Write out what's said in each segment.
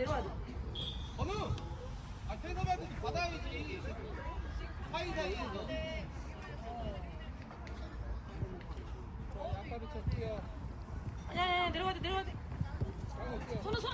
내려와 내려와 소환 내려와. 번우 아 태섭이한테 받아야지 사이사이에서 쳤고요 아니야 아니야 내려가야 돼 내려가야 돼. 손을 손.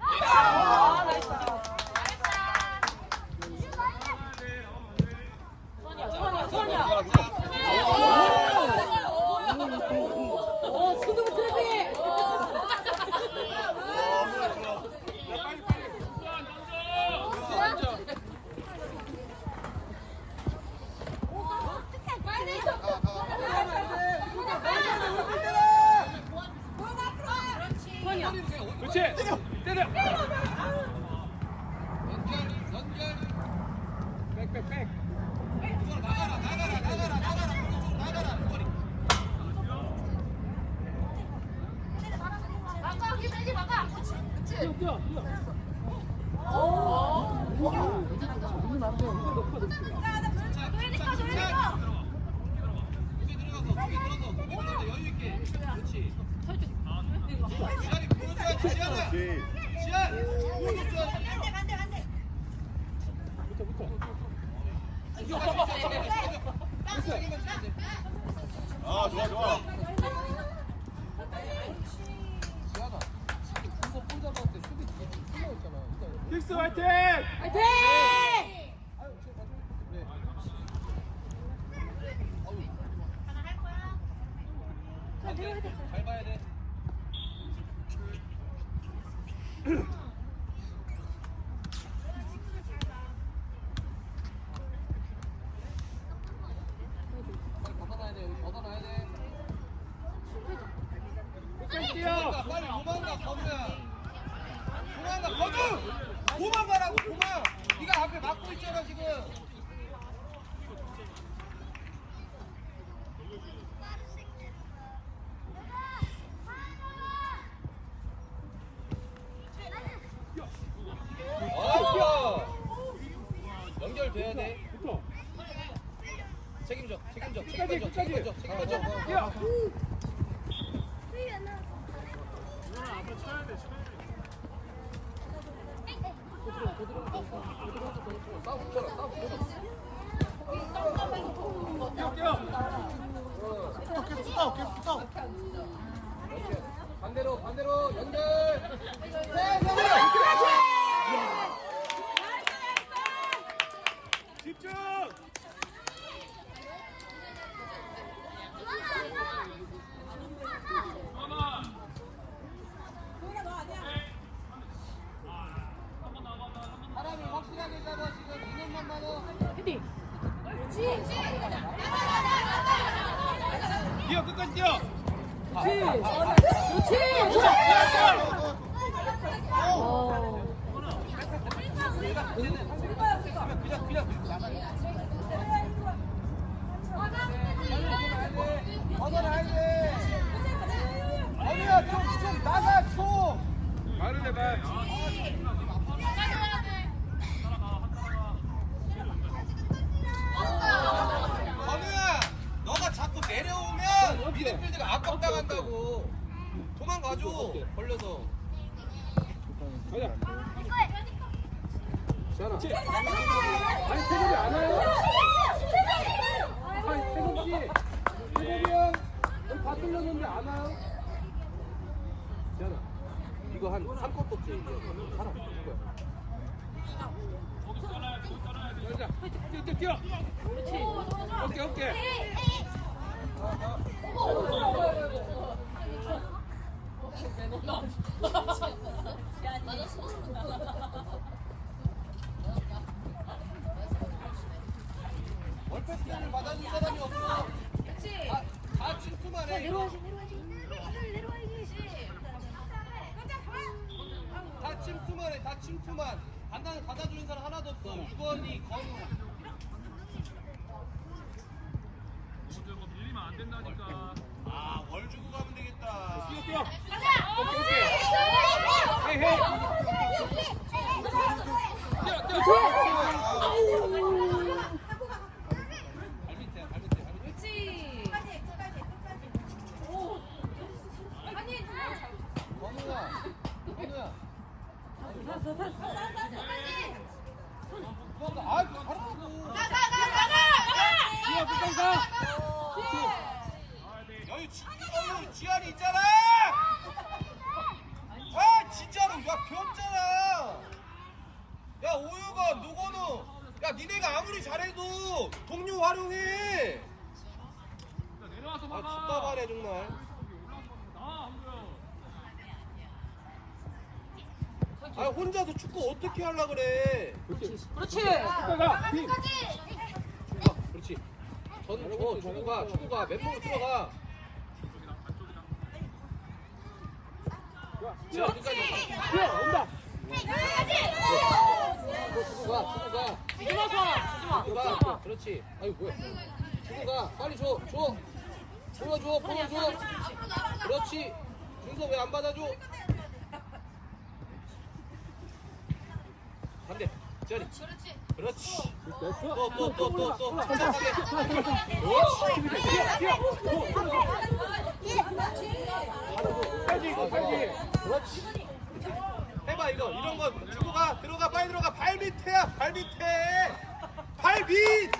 아 나이스. 소환이야 소환이야 소환이야. 어 스누브 트래핑. 소환이야. 그렇지. 때려. 연결 연결 백백백. 이거 나가라 나가라 나가라 나가라 오른쪽으로 나가라 머리 뛰어 뛰어 뛰어. 침착 침착 고개 들어가서 고개 들어서 고개 들어서 여유 있게 그렇지 지한이 보여줘야지 지한 아. 아 좋아 좋아 봐야 돼 빨리 걷어놔야 돼 여기 걷어놔야 돼 끝까지 뛰어. 도망가 빨리 도망가 건우야 도망가 건우 도망가라고 도망! 네가 앞에 막고 있잖아 지금. 아 연결돼야 돼. 책임져 책임져 책임져 끝까지. 책임져 책임져 뛰어. 싸움 붙여라 싸움 붙여라 뛰어 뛰어. 반대로 반대로 연결 집중. 사람이 확실하게 잡아 지금 2년만 많아 헤딩. 뛰어 끝까지 뛰어. 어디야 좀좀 나가 좀 말을 해봐. 도망가줘 걸려서 가자. 그렇지. 아니 태국이 안 와요? 아니 태국이 태국이 형 여기 다 뚫렸는데 안 와요? 지현아 이거 한 3컷 뽑지 이거 하나 이거야 여자 뛰어 뛰어 뛰어. 그렇지. 오케이 오케이. 월패스를 받아줄 사람이 없어 다, 다 침투만 해 내려와야지. 다 침투만 해, 다 침투만. 간단히 받아주는 사람 하나도 없어. 유건이, 건우. 아, 월 주고 가면 되겠다. 뛰어 뛰어. 오케이 오케이. 헤이 헤이. 뛰어 뛰어. 도망가. 아, 가라고. 지아 끝까지 가. 여기 여기 지한이 있잖아. 아 진짜로 야 변잖아. 야 오유가 노건우. 야 니네가 아무리 잘해도 동료 활용해. 내려와서 아 답답하네 정말. 아 혼자서 축구 어떻게 하려 그래? 그렇지. 그렇지. 가. 빙. 축구가 그렇지. 전 어, 축구가 축구가 맨몸으로 들어가. 온다. 주지마 수아. 주지마. 그렇지. 아유 뭐야? 축구가 빨리 줘 줘. 보여줘 보여줘. 그렇지. 준서 왜 안 받아줘? 자리. 그렇지. 됐어. 또또 또 또 또. 끝까지. 그렇지. 해봐 이거 이런 거 축구가 들어가 빨리 들어가 발 밑에야 발 밑에 발 밑.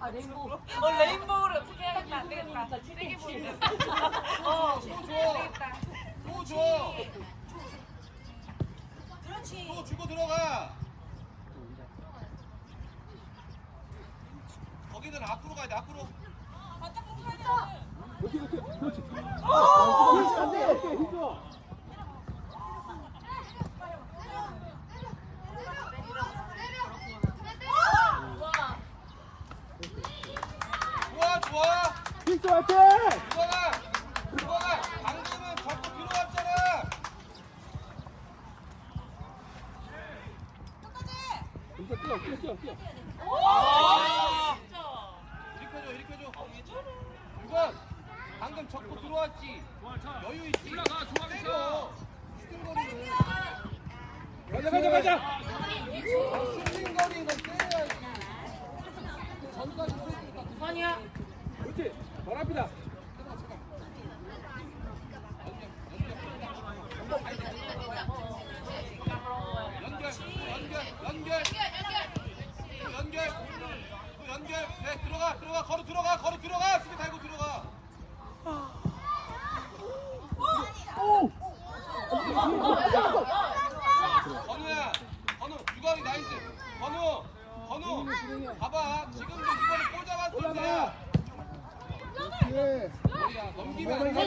아 레인보우. 어 레인보우 안. 세게. 어. 또안 줘. 또 줘. 또 주고 들어가. 거기는 앞으로 가야 돼 앞으로. 그렇지 그렇지 그렇지. 그렇지 안 돼 안돼 힘 줘. 좋아 좋아. 빅스 화이팅. 이거가 이거가 방금은 자꾸 들어왔잖아. 이거 뛰어 뛰어 뛰어 뛰어. 아. 이렇게 줘 이렇게 줘. 이건 방금 접고 들어왔지. 여유 있지. 올라가 좋아 때려. 슈팅거리는. 가자 가자 가자. 아, 슈팅거리는 때려야지. 전까지 쏘니까 선이야. 그렇지. 발 앞이다. 연결, 연결, 연결, 연결, 또 연결. 네, 들어가, 들어가, 걸어 들어가, 걸어 들어가. 건우야, 건우, 유광이 나이스. 건우, 건우, 봐봐. 지금도 이거를 꽂 잡았을 때야. 예. 머리야, 넘기면 안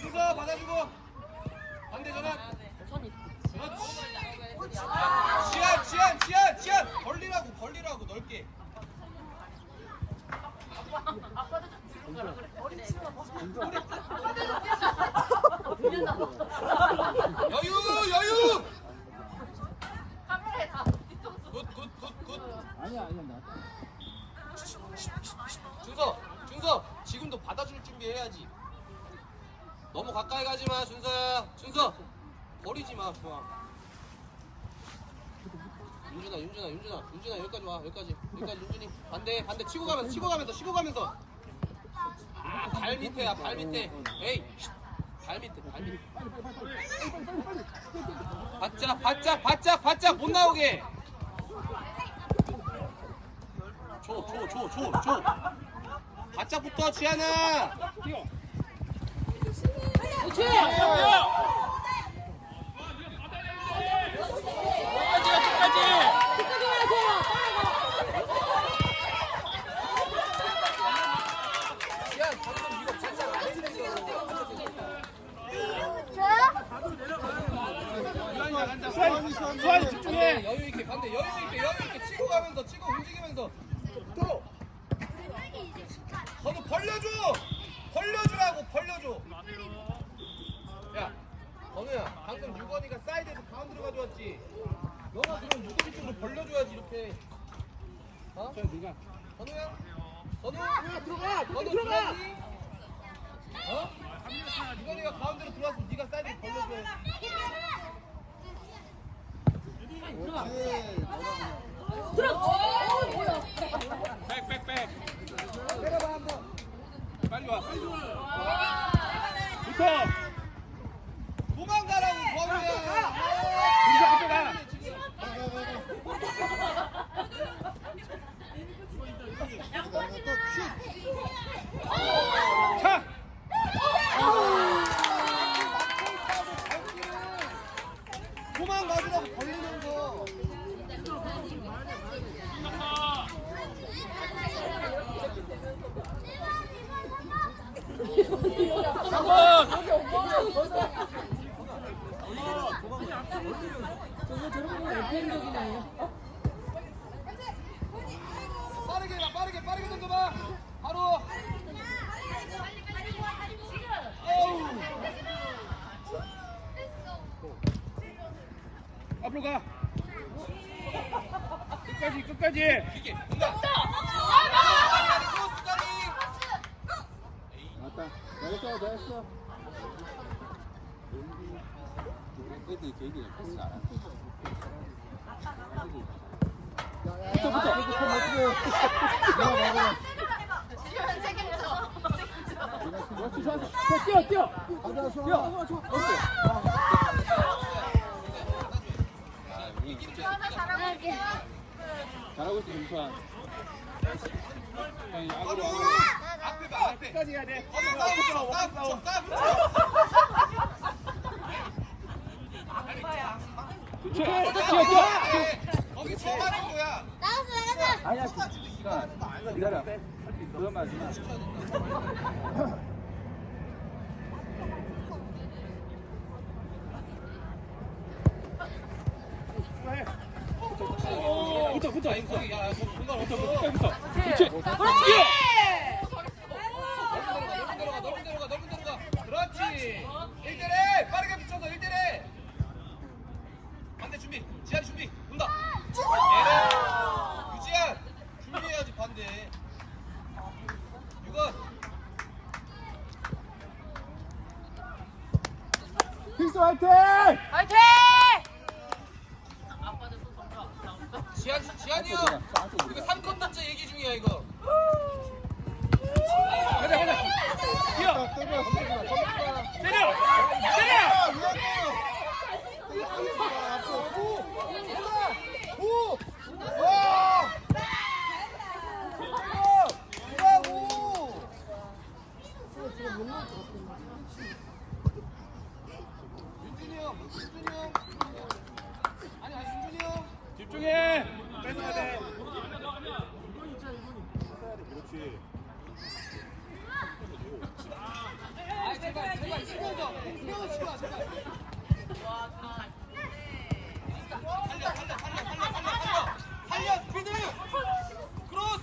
순서 받아주고. 반대 전환. 그렇지. 지한, 지한, 지한, 지한. 벌리라고, 벌리라고, 넓게. 여유, 여유. 굿, 굿, 굿, 굿. 아니야 아니야 나. 준서, 준서, 지금도 받아줄 준비해야지. 너무 가까이 가지 마, 준서야. 준서, 버리지 마, 좋아. 윤준아, 윤준아, 윤준아, 윤준 아 여기까지 와, 여기까지, 윤준이 반대, 반대 치고 가면서, 치고 가면서, 치고 가면서. 아, 발 밑에야, 발 밑에. 에이, 쉿. 발 밑에, 발 밑에. 바짝, 바짝, 바짝, 바짝 못 나오게. 줘, 줘, 줘, 줘, 줘. 바짝부터 지하나. 뛰어. 지하 방금 이거 바짝 안 했는데. 수환이 수환이 집중해. 여유 있게 반대 여유 있게 여유 있게 치고 가면서 치고 움직이면서 또. 건우 벌려줘. 벌려주라고 벌려줘. 야, 건우야, 방금 유건이가 사이드에서 가운데로 가져왔지. 너가 그럼 유건이 쪽으로 벌려줘야지 이렇게. 어? 건우야, 건우, 야 들어가. 건우 들어가. 어? 유건이가 가운데로 들어왔으면 네가 사이드에 벌려줘야지. 백백백. 내려봐 한번. 빨리 와. 빨리 붙어. 도망가라고 건우야. 우리 앞에 가. 차. 도망가주라고 벌리는 거. 빠르게 가, 빠르게, 빠르게 던져봐. 바로. 앞으로 가. 끝까지 끝까지. 맞다. 잘했어. 붙어 붙어. 뛰어. 잘하고 있어 김수환. 앞에 봐, 앞에. 끝까지 해야 돼. 그렇지. 뛰어 뛰어. 거기 쳐가는 거야. 아니야, 시간 기다려. 그런 말 하지 마. 붙어. 그렇지. 그렇지. 넓은 데로 가, 넓은 데로 가, 넓은 데로 가. 그렇지. 1대1 빠르게 붙여서 1대1 반대 준비. 지한 준비. 온다. 얘는 유지한 준비해야지 반대. 유건. 픽스 화이팅! 화이팅! 지한, 지한이 형. 이거 3컷째 얘기 중이야, 이거. 가자, 가자. 뛰어. 때려, 때려. 윤준이 형, 윤준이 형. 아니, 아니, 윤준이 형. 집중해. 뺏어야 돼. 그렇지. 아, 제발, 제발, 쉬면서. 쉬면서 치고 와, 제발. 살려, 살려, 살려, 살려, 살려, 살려. 살려, 스피드! 크로스!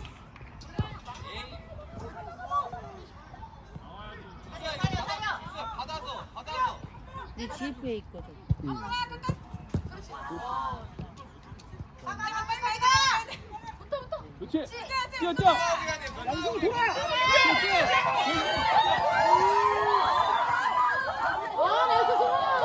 살려, 살려, 살려. 받아서, 받아서. 내 GF에 있거든. 그렇지. 뛰어, 뛰어. 양손 돌아. 아, 나이스 소라!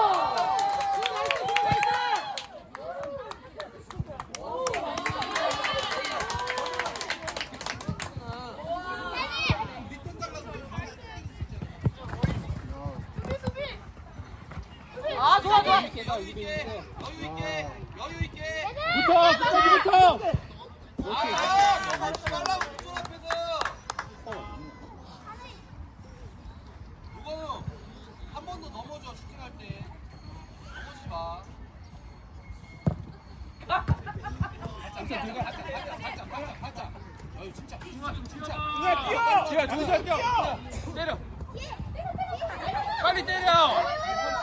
밑에 잘라서 아, 좋아, 좋아. 여유 있게, 여유 있게, 여유 있게. 붙어, 끝까지 붙어. 아, 하지 말라고 무슨 앞에서. 이거는 한번 더 넘어져 슈팅할 때. 넘어지지 마. 살짝, 살짝, 살짝, 살짝, 살짝, 살짝. 어이 진짜, 진짜. 야, 뛰어. 지아, 준선 뛰어. 때려. 빨리 때려.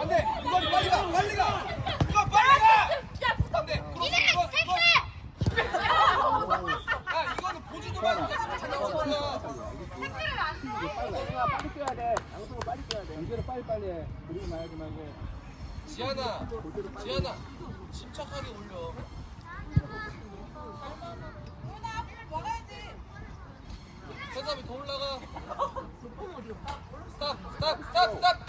안돼, 이건 빨리 가, 빨리 가. 이건 빨리 가. 안돼, 크로스, 크로스, 크로스. 야, 이거는 보지도 말고 계속 찾아오는 거야. 튀기게 빨리 가. 빨리 뛰어야 돼. 양쪽으로 빨리 뛰어야 돼. 연결을 빨리 빨리 해. 그리고 말하지 말고. 지안아 지안아 침착하게 올려 현삼이 더 올라가 스탑 스탑 스탑 스탑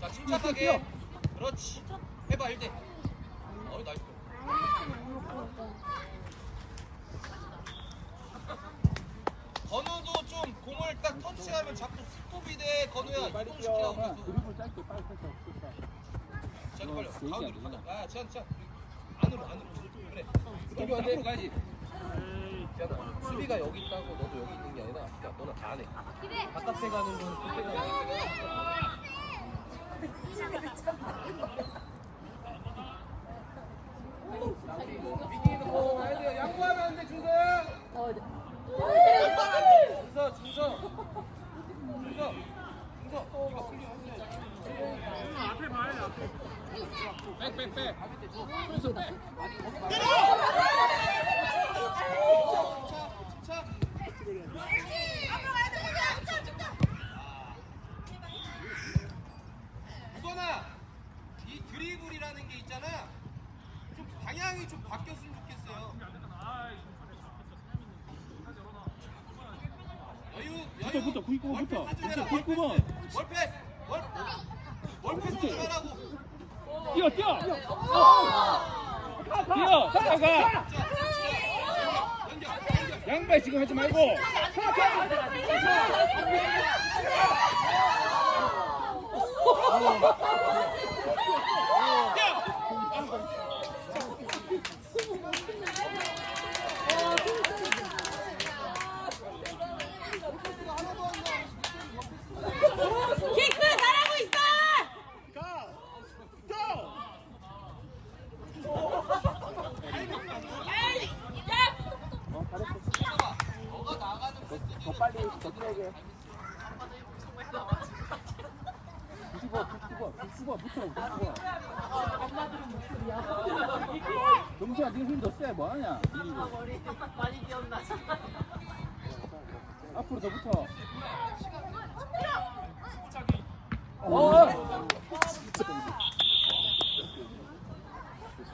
자 침착하게 그렇지 해봐 1대 어이 나이스 건우도 좀 공을 딱 터치하면 자꾸 스톱이 돼 건우야 빨리 이동 시키라고. 그래서 그리고 짧게 빨리 없을까. 제한 빨리 어, 되지 가운데로 않구나. 가자 아 제한 제한 안으로 안으로 그래 여기 앞으로 가야지 제한아 수비가 여기 있다고 너도 여기 있는 게 아니라 야 너는 다 안 해 바깥에 가는 건 그때 가는 거 가야 돼 양보하면 안 돼 준서 어, 네. 준서 준서 준서 준서 이거 클리어 침착 유건아 이 드리블이라는 게 있잖아 좀 방향이 좀 바뀌었으면 좋겠어요 여유 여유 붙어, 붙어, 99번 붙어. 월패스 99번. 월패스. 월패스 월 월패스 하라고 뛰어 뛰어. 뛰어. 연결 연결 양발 지금 하지 말고. 킥크 잘하고 있어! 어, 잘했어. 봐봐 너가 나가는 패스 더 빨리 더 뛰어게. 90번, 90번, 90번 붙어, 90번. 경수야, 니가 힘더 세, 뭐하냐? 앞으로 더 붙어. 어,